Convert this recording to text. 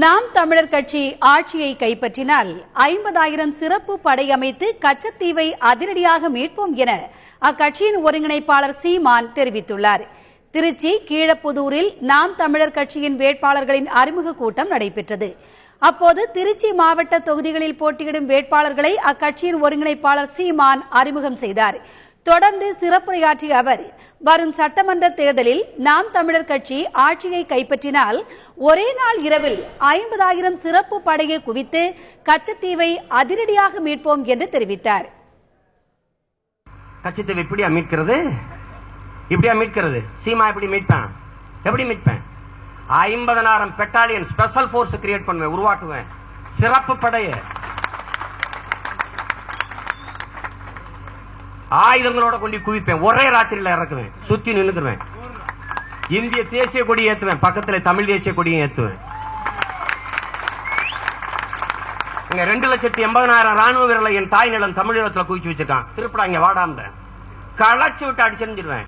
நாம் தமிழர் கட்சி ஆட்சியை கைப்பற்றினால் ஐம்பதாயிரம் சிறப்பு படை அமைத்து கச்சத்தீவை அதிரடியாக மீட்போம் என அக்கட்சியின் ஒருங்கிணைப்பாளர் சீமான் தெரிவித்துள்ளார். திருச்சி கீழப்புதூரில் நாம் தமிழர் கட்சியின் வேட்பாளர்களின் அறிமுக கூட்டம் நடைபெற்றது. அப்போது திருச்சி மாவட்ட தொகுதிகளில் போட்டியிடும் வேட்பாளர்களை அக்கட்சியின் ஒருங்கிணைப்பாளர் சீமான் அறிமுகம் செய்தார். தொடர்ந்து சிறப்புரையாற்றிய அவர் வரும் சட்டமன்ற தேர்தலில் நாம் தமிழர் கட்சி ஆட்சியை கைப்பற்றினால் ஒரே நாள் இரவில் ஐம்பதாயிரம் சிறப்பு படையை குவித்து கச்சத்தீவை அதிரடியாக மீட்போம் என்று தெரிவித்தார். கச்சத்தீவை இப்படியா மீட்கிறது? இப்படியா மீட்கிறது? சீமா எப்படி மீட்பேன்? எப்படி மீட்பேன்? ஐம்பதனாயிரம் பெட்டாலியன் ஸ்பெஷல் போர்ஸ் கிரியேட் பண்ணுவேன் உருவாக்குவேன். சிறப்பு படையை. ஆயுதங்களோட கொண்டு குவிப்பேன். ஒரே ராத்திரியில இறக்குவேன். சுத்தி நின்னுக்குவேன் இந்திய தேசிய கொடி ஏத்துவேன். பக்கத்துல தமிழ் தேசிய கொடியும் ஏத்துவேன். இங்க ரெண்டு லட்சத்தி எண்பதனாயிரம் ராணுவ வீரர்களை என் தாய் நிலம் தமிழகத்துல குவிச்சு வச்சிருக்கான். திருப்படா இங்க வாடாம களைச்சு விட்டு அடிச்சிருந்துருவேன்